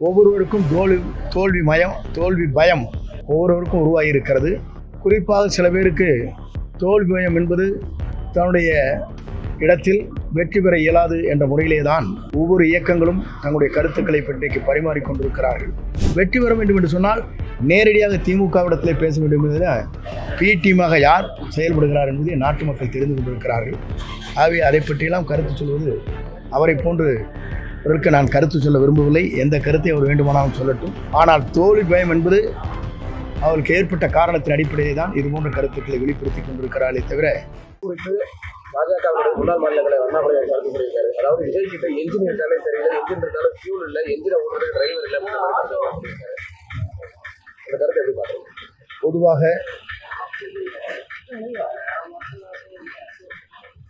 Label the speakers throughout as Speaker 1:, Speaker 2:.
Speaker 1: ஒவ்வொருவருக்கும் தோல்வி தோல்வி மயம் தோல்வி பயம் ஒவ்வொருவருக்கும் உருவாகி இருக்கிறது குறிப்பாக சில பேருக்கு தோல்வி பயம் என்பது தன்னுடைய இடத்தில் வெற்றி பெற இயலாது என்ற முறையிலே தான் ஒவ்வொரு இயக்கங்களும் தங்களுடைய கருத்துக்களை பற்றிக்கு பரிமாறிக்கொண்டிருக்கிறார்கள் வெற்றி பெற வேண்டும் என்று சொன்னால் நேரடியாக திமுகவிடத்திலே பேச வேண்டும் என்பதில் பி டீமாக யார் செயல்படுகிறார் என்பதை நாட்டு மக்கள் தெரிந்து கொண்டிருக்கிறார்கள். ஆகவே அதை பற்றியெல்லாம் கருத்து சொல்வது அவரை போன்று அவருக்கு நான் கருத்து சொல்ல விரும்பவில்லை. எந்த கருத்தை அவர் வேண்டுமானாலும் சொல்லட்டும். ஆனால் தோல்வி பயம் என்பது அவருக்கு ஏற்பட்ட காரணத்தின் அடிப்படையில் தான் இது போன்ற கருத்துக்களை வெளிப்படுத்தி கொண்டிருக்கிறார்களே தவிர
Speaker 2: பாஜகவுடைய முன்னாள் அண்ணாமலை அவர் கருத்து சொல்லியிருக்காரு அதாவது விஜய் கிட்ட என்ஜின் இருந்தாலே தெரியல என்ஜின் இருந்தாலும் ஃபியூல் இல்லை என்ஜினை ஓட்டுறது டிரைவர் இல்லை மாதிரி கருத்து எப்படி
Speaker 1: பொதுவாக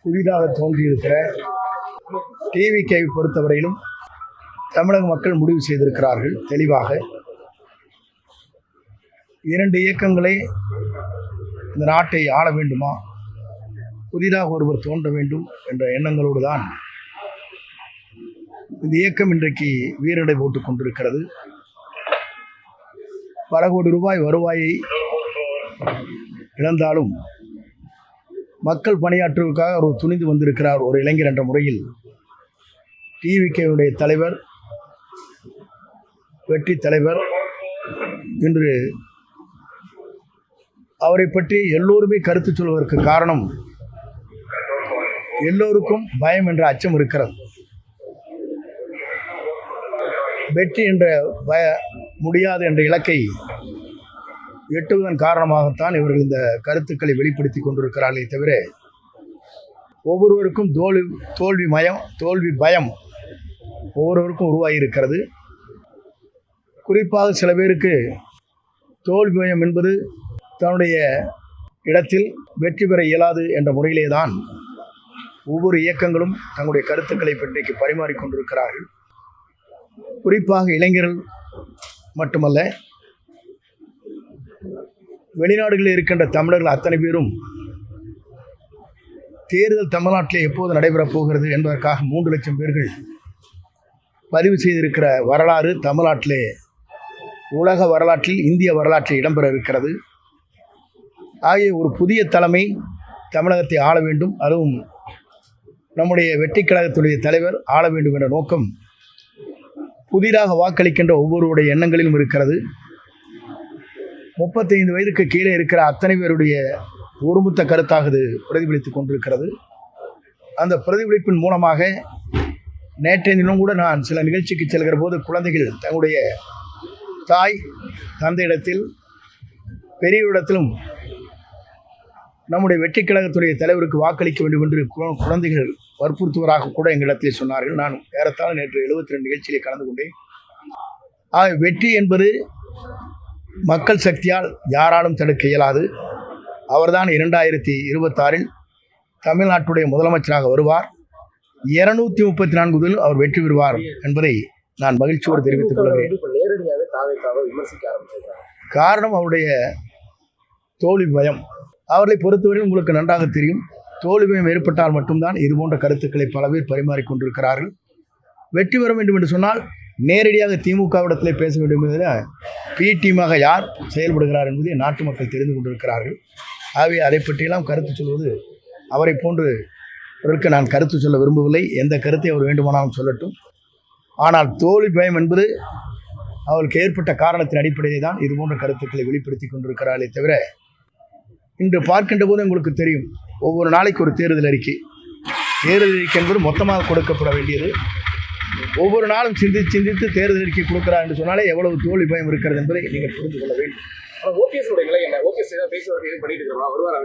Speaker 1: புதிதாக தோன்றியிருக்கிற டிவிகேவை பொறுத்தவரையிலும் தமிழக மக்கள் முடிவு செய்திருக்கிறார்கள் தெளிவாக. இரண்டு இயக்கங்களை இந்த நாட்டை ஆள வேண்டுமா? புதிதாக ஒருவர் தோன்ற வேண்டும் என்ற எண்ணங்களோடு தான் இந்த இயக்கம் இன்றைக்கு வீரடை போட்டுக் கொண்டிருக்கிறது. பல கோடி ரூபாய் வருவாயை இழந்தாலும் மக்கள் பணியாற்றுவதற்காக அவர் துணிந்து வந்திருக்கிறார் ஒரு இளைஞர் என்ற முறையில். டிவிகேவுடைய தலைவர் வெற்றி தலைவர். இன்று அவரை பற்றி எல்லோருமே கருத்து சொல்வதற்கு காரணம் எல்லோருக்கும் பயம் என்ற அச்சம் இருக்கிறது. வெற்றி என்ற பய முடியாது என்ற இலக்கை எட்டுவதன் காரணமாகத்தான் இவர்கள் இந்த கருத்துக்களை வெளிப்படுத்தி கொண்டிருக்கிறார்களே தவிர ஒவ்வொருவருக்கும் தோல்வி தோல்வி மயம் தோல்வி பயம் ஒவ்வொருவருக்கும் உருவாகி இருக்கிறது குறிப்பாக சில பேருக்கு தோல்வி பயம் என்பது தன்னுடைய இடத்தில் வெற்றி பெற இயலாது என்ற முறையிலே தான் ஒவ்வொரு இயக்கங்களும் தங்களுடைய கருத்துக்களை பற்றிக்கு பரிமாறிக்கொண்டிருக்கிறார்கள் குறிப்பாக இளைஞர்கள் மட்டுமல்ல வெளிநாடுகளில் இருக்கின்ற தமிழர்கள் அத்தனை பேரும் தேர்தல் தமிழ்நாட்டில் எப்போது நடைபெறப் போகிறது என்பதற்காக மூன்று லட்சம் பேர்கள் பதிவு செய்திருக்கிற வரலாறு தமிழ்நாட்டிலே உலக வரலாற்றில் இந்திய வரலாற்றில் இடம்பெற இருக்கிறது. ஆகிய ஒரு புதிய தலைமை தமிழகத்தை ஆள வேண்டும். அதுவும் நம்முடைய வெற்றிக் கழகத்துடைய தலைவர் ஆள வேண்டும் என்ற நோக்கம் புதிதாக வாக்களிக்கின்ற ஒவ்வொருவருடைய எண்ணங்களிலும் இருக்கிறது. முப்பத்தைந்து வயதுக்கு கீழே இருக்கிற அத்தனை பேருடைய ஒருமுத்த கருத்தாக இது பிரதிபலித்துக் கொண்டிருக்கிறது. அந்த பிரதிபலிப்பின் மூலமாக நேற்றைய தினம் கூட நான் சில நிகழ்ச்சிக்கு செல்கிற போது குழந்தைகள் தங்களுடைய தாய் தந்தையிடத்தில் பெரியவரிடத்திலும் நம்முடைய வெற்றி கழகத்துடைய தலைவருக்கு வாக்களிக்க வேண்டும் என்று கு- குழந்தைகள் வற்புறுத்துவராக கூட எங்களிடத்தில் சொன்னார்கள். நான் ஏறத்தாழ நேற்று எழுபத்தி ரெண்டு நிகழ்ச்சியிலே கலந்து கொண்டேன். ஆக வெற்றி என்பது மக்கள் சக்தியால் யாராலும் தடுக்க இயலாது. அவர்தான் இரண்டாயிரத்தி இருபத்தாறில் தமிழ்நாட்டுடைய முதலமைச்சராக வருவார். இருநூத்தி முப்பத்தி நான்கு முதல் அவர் வெற்றி பெறுவார் என்பதை நான் மகிழ்ச்சியோடு தெரிவித்துக் கொள்கிறேன். காரணம் அவருடைய தோல்வி பயம். அவர்களை பொறுத்தவரை உங்களுக்கு நன்றாக தெரியும். தோல்வி பயம் ஏற்பட்டால் மட்டும்தான் இது போன்ற கருத்துக்களை பல பேர் பரிமாறிக்கொண்டிருக்கிறார்கள் வெற்றி பெற வேண்டும் என்று சொன்னால் நேரடியாக திமுகவிடத்திலே பேச வேண்டும் என்பதில் பி டீமாக யார் செயல்படுகிறார் என்பதை நாட்டு மக்கள் தெரிந்து கொண்டிருக்கிறார்கள். ஆகவே அதை பற்றியெல்லாம் கருத்து சொல்வது அவரை போன்று அவருக்கு நான் கருத்து சொல்ல விரும்பவில்லை. எந்த கருத்தை அவர் வேண்டுமானாலும் சொல்லட்டும். ஆனால் தோல்வி பயம் என்பது அவளுக்கு ஏற்பட்ட காரணத்தின் அடிப்படையில் தான் இதுபோன்ற கருத்துக்களை வெளிப்படுத்தி கொண்டிருக்கிறாளே தவிர இன்று பார்க்கின்ற போது உங்களுக்கு தெரியும் ஒவ்வொரு நாளைக்கு ஒரு தேர்தல் அறிக்கை. தேர்தல் அறிக்கை என்பது மொத்தமாக கொடுக்கப்பட வேண்டியது. ஒவ்வொரு நாளும் சிந்தித்து சிந்தித்து தேர்தல் அறிக்கை கொடுக்கிறார் என்று சொன்னாலே எவ்வளவு தோல்வி பயம் இருக்கிறது என்பதை நீங்கள் புரிந்து கொள்ள வேண்டும்.
Speaker 2: ஓபிஎஸ் உடைய நிலை என்ன? ஓபிஎஸ் பேச்சுவார்த்தை பண்ணிட்டு இருக்கிறோம் வருவார்?